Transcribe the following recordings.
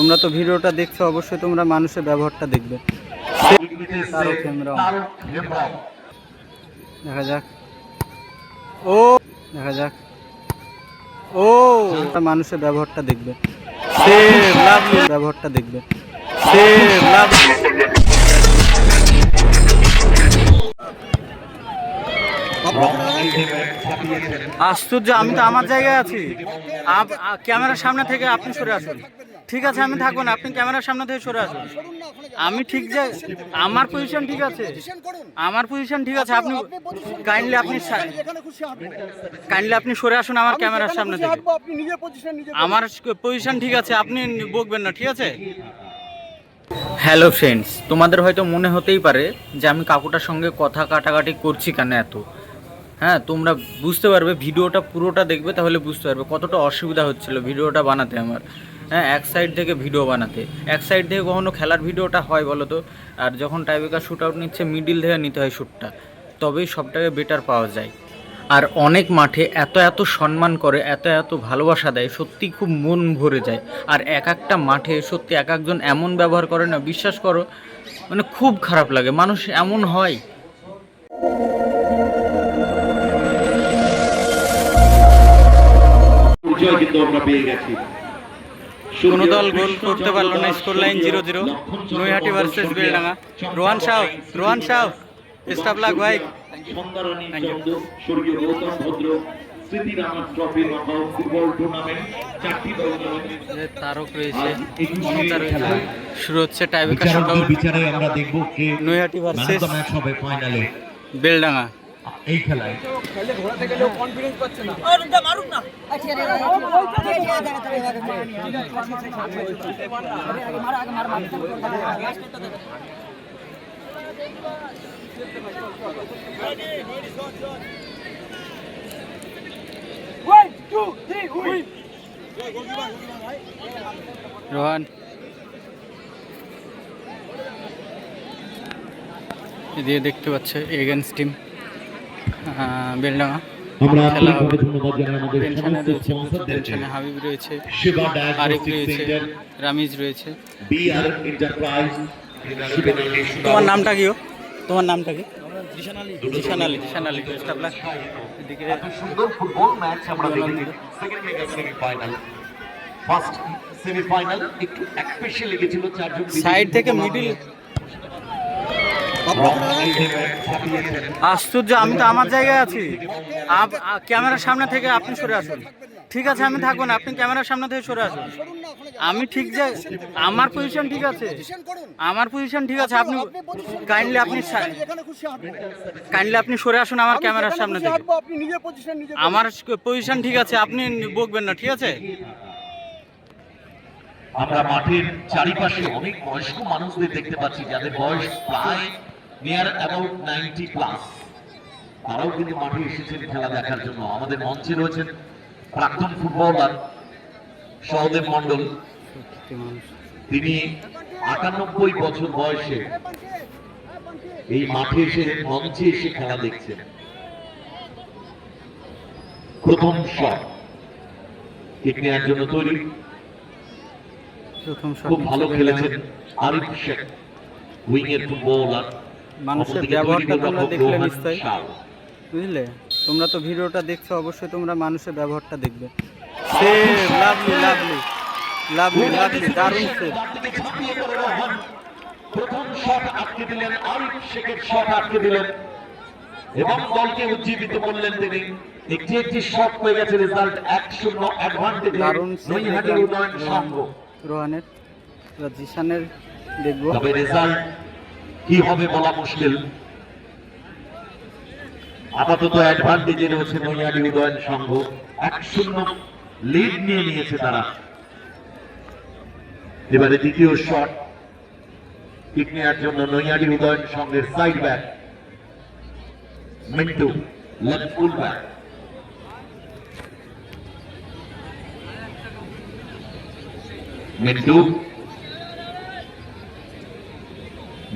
তোমরা তো ভিডিওটা দেখছ, অবশ্যই তোমরা মানুষের ব্যবহারটা দেখবে। দেখা যাক। ও, দেখা যাক। ও মানুষের ব্যবহারটা দেখবে। ব্যবহারটা দেখবে। আশ্চর্য, আমি তো আমার জায়গায় আছি। ক্যামেরার সামনে থেকে আপনি সরে আসুন। ঠিক আছে, আমি থাকব না। আপনি ক্যামেরার সামনে থেকে সরে আসুন। আমি ঠিক যে আমার পজিশন ঠিক আছে। আমার পজিশন ঠিক আছে, আপনি কাইন্ডলি আপনি কাইন্ডলি আপনি সরে আসুন আমার ক্যামেরার সামনে থেকে। আমার পজিশন ঠিক আছে, আপনি বকবেন না, ঠিক আছে? হ্যালো ফ্রেন্ডস তোমাদের হয়তো মনে হতেই পারে যে আমি কাকুটার সঙ্গে কথা কাটাকাটি করছি কেন এত? হ্যাঁ তোমরা বুঝতে পারবে, ভিডিওটা পুরোটা দেখবে তাহলে বুঝতে পারবে কতটা অসুবিধা হচ্ছিল ভিডিওটা বানাতে আমার। হ্যাঁ এক সাইড থেকে ভিডিও বানাতে। এক সাইড থেকে কখনো খেলার ভিডিওটা হয় বলো তো আর যখন টাইবেকার শ্যুট আউট নিচ্ছে মিডিল থেকে নিতে হয় শ্যুটটা তবেই সবটাকে বেটার পাওয়া যায়। আর অনেক মাঠে এত এত সম্মান করে, এত এত ভালোবাসা দেয়, সত্যি খুব মন ভরে যায়। আর এক একটা মাঠে সত্যি এক একজন এমন ব্যবহার করে না, বিশ্বাস করো মানে খুব খারাপ লাগে। মানুষ এমন হয়। কিন্তু আমরা পেয়ে গেছি। কোনো দল গোল করতে পারল না score line zero zero. Naihati versus Beldanga. Rohan Shah Rohan Shah staff লাগ ভাই। তারক রয়েছে শুরু হচ্ছে টাইবেকার শুট বিচারকদের আউট বিচারে আমরা দেখব কে নৈহাটি ভার্সেস দ্য ম্যাচ হবে ফাইনালে। বেলডাঙ্গা। এই রোহান। এদিকে দেখতে পাচ্ছে এগেন্স টিম। বেলডাঙ্গা। আমরা খেলা আন্তরিকভাবে ধন্যবাদ জানাই আমাদের সমস্ত রয়েছে স্পন্সরদেরকে হাবিব রয়েছে শিবা আরিফ রয়েছে রামিজ রয়েছে। বিআর এন্টারপ্রাইজ তোমার নামটা কি তোমার নামটা কি? জিশান আলী জিশান আলী স্টাফ লাগ এদিকে সুন্দর ফুটবল ম্যাচ আমরা দেখেছি। Second mega semifinal first semifinal একটু একপেশে লেগেছিল চারজন সাইড থেকে মিডিল আশ্চর্য, আমি তো আমার জায়গায় আছি। ক্যামেরার সামনে থেকে আপনি সরে আসুন। ঠিক আছে, আমি থাকব না, আপনি ক্যামেরার সামনে থেকে সরে আসুন। আমি ঠিক যে আমার পজিশন ঠিক আছে। আমার পজিশন ঠিক আছে, আপনি কাইন্ডলি আপনি কাইন্ডলি আপনি সরে আসুন আমার ক্যামেরার সামনে থেকে। আমার পজিশন ঠিক আছে, আপনি বকবেন না, ঠিক আছে? আমরা মাঠের চারিপাশে অনেক বয়স্ক মানুষদের দেখতে পাচ্ছি, যাদের বয়স প্রায় নিয়ার অ্যাবাউট নাইনটি প্লাস তারাও কিন্তু মাঠে এসেছেন খেলা দেখার জন্য। আমাদের মঞ্চে রয়েছেন প্রাক্তন ফুটবলার সহদেব মন্ডল তিনি আটানব্বই বছর বয়সে এই মাঠে এসে মঞ্চে এসে খেলা দেখছেন। প্রথম শট। কিক নেওয়ার জন্য তৈরি। খুব ভালো খেলেছেন আরিফ শেখ উইং এর ফুটবলার। মানুষের ব্যবহারটা তোমরা দেখলে নিশ্চয়ই। বুঝলে? তোমরা তো ভিডিওটা দেখছ অবশ্যই তোমরা মানুষের ব্যবহারটা দেখবে। Save lovely lovely lovely lovely দারুণ সেভ। প্রথম শট আটকে দিলেন আরিফ শেখের শট আটকে দিলেন। এবং দলকে উজ্জীবিত করলেন তিনি। একটি একটি শট হয়ে গেছে রেজাল্ট এক শূন্য অ্যাডভান্টেজ নৈহাটি উন্নয়ন সংঘ। রোহানের এবার দেখব। তবে রেজাল্ট কি হবে বলা মুশকিল। আপাতত অ্যাডভান্টেজে রয়েছে নৈয়ালি উদয়ন সংঘ। এক শূন্য লিড নিয়ে নিয়েছে তারা। এবারে দ্বিতীয় শট কিক নেওয়ার জন্য নৈয়ালি উদয়ন সংঘের side back Mintu left full back Mintu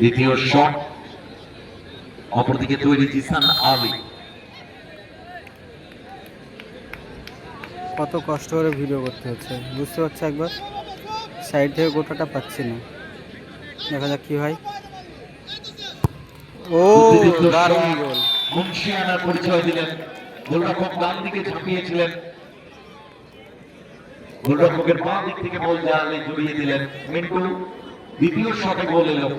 দ্বিতীয় শট অপরদিকে তৈরি জিসান আলী। কত কষ্ট করে ভিডিও করতে হচ্ছে বুঝতে পারছ একবার? সাইড থেকে গোটাটা পাচ্ছি না। দেখা যাক কি হয়। ও দারুণ গোল। মুন্সিয়ানার পরিচয় দিলেন। গোলরক্ষক ডান দিকে ঝাঁপিয়েছিলেন গোলরক্ষকের বাঁ দিক থেকে বল জালে জড়িয়ে দিলেন মিন্টু। দ্বিতীয় শটে গোল এলো।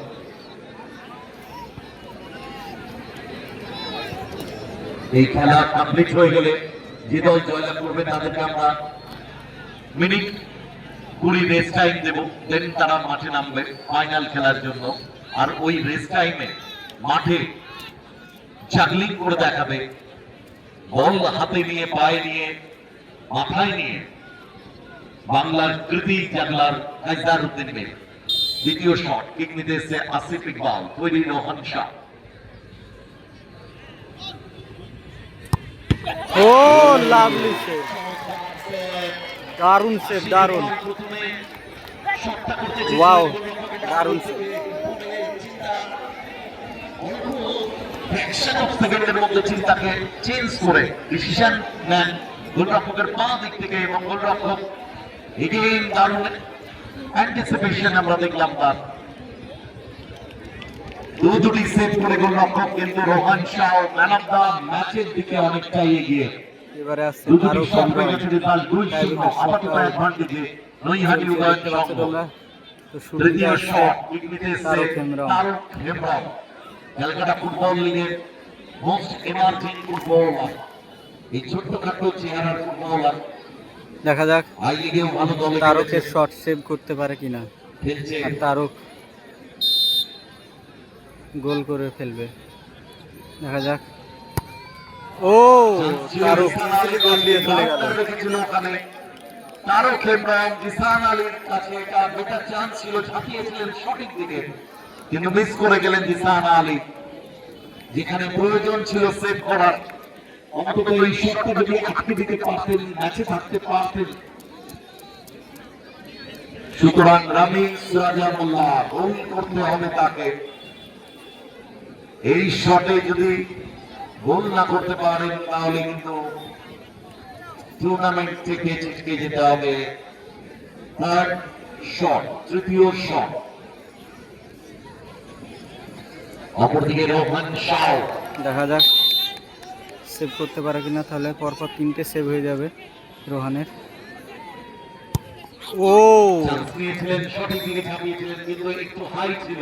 এই খেলা কমপ্লিট হয়ে গেলে যে দল জয়লাভ করবে তাদেরকে আমরা মিনিট কুড়ি রেস টাইম দেবো দেন তারা মাঠে নামবে ফাইনাল খেলার জন্য। আর ওই রেস টাইমে মাঠে জাগলিং করে দেখাবে বল হাতে নিয়ে, পায়ে নিয়ে, মাথায় নিয়ে বাংলার কৃতি জাগলার কাজদার উদ্দিন দ্বিতীয় শট কিক নিতে এসছে আসিফ ইকবাল, তৈরি রোহন শাহ। ও লাভলি সেভ দারুণ সেভ দারুণ। ওয়াও দারুণ অফ সেকেন্ডের মধ্যে চিন্তাকে চেঞ্জ করে ডিসিশন নেন গোলরক্ষকের পা থেকে এবং গোলরক্ষক এগেইন দারুণ অ্যান্টিসিপেশন আমরা দেখলাম তার দু দুটি সেভ করে গোলরক্ষক কিন্তু Rohan Shah man of the ম্যাচের দিকে অনেকটাই এগিয়ে। এবারে আরও দুই তো ক্যালকাটা ফুটবল লিগের মোস্ট এমার্জিং ফুটবলার এই ছোট্টখাটো চেহারার ফুটবলার দেখা যাক আই লিগেও ভালো দলে তারকের শট সেভ করতে পারে কিনা। আর তারক গোল করে ফেলবে। দেখা যাক। ও যেখানে প্রয়োজন ছিল সেভ করার। অন্তত এই শটটা যদি আটকে দিতে পারতেন ম্যাচে থাকতে পারতেন। সুতরাং রামিজ রাজা মোল্লা গোল করতে হবে তাকে। এই শটে যদি গোল না করতে পারেন তাহলে কিন্তু টুর্নামেন্ট থেকে ছিটকে যেতে হবে। থার্ড শট তৃতীয় শট অপরদিকে রোহন শাহ দেখা যাক সেভ করতে পারে কিনা তাহলে পরপর তিনটে সেভ হয়ে যাবে রোহানের। ও! সঠিক দিকে ঝাঁপিয়েছিলেন কিন্তু একটু হাই ছিল।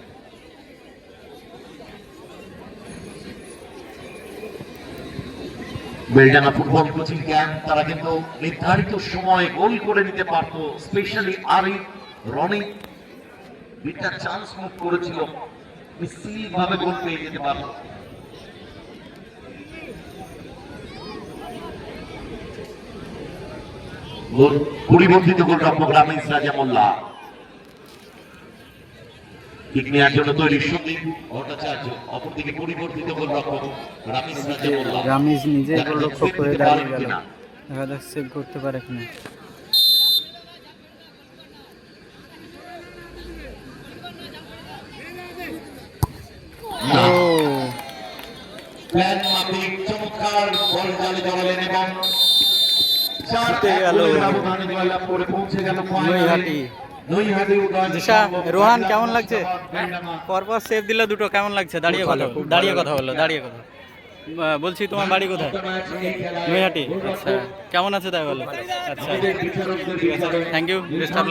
বেলডাঙ্গা ফুটবল কোচিং ক্যাম্প তারা কিন্তু নির্ধারিত সময়ে গোল করে নিতে পারত স্পেশালি আরি রনি দুইটা চান্স মুভ করেছিল ভাবে গোল পেয়ে যেতে পারত। পরিবর্তিত গোলরক্ষক রামিজ রাজা মোল্লা কিক নেওয়ার জন্য তৈরি সন্দীপ ভট্টাচার্য অপরদিকে পরিবর্তিত গোলরক্ষক রামিজ রাজা রামিজ নিজে গোলরক্ষক করে দাঁড়িয়ে গেল। দেখা যাক সেভ করতে পারে কিনা। প্ল্যান মাফিক চমৎকার বল জালে জড়ালেন এবং গেল। পৌঁছে গেল দিশা রোহান, কেমন লাগছে? পরপর সেফ দিলে দুটো, কেমন লাগছে? দাঁড়িয়ে কথা দাঁড়িয়ে কথা বলল দাঁড়িয়ে কথা বলছি, তোমার বাড়ি কোথায়? আচ্ছা। কেমন আছে তাই বলো? আচ্ছা। Thank you best of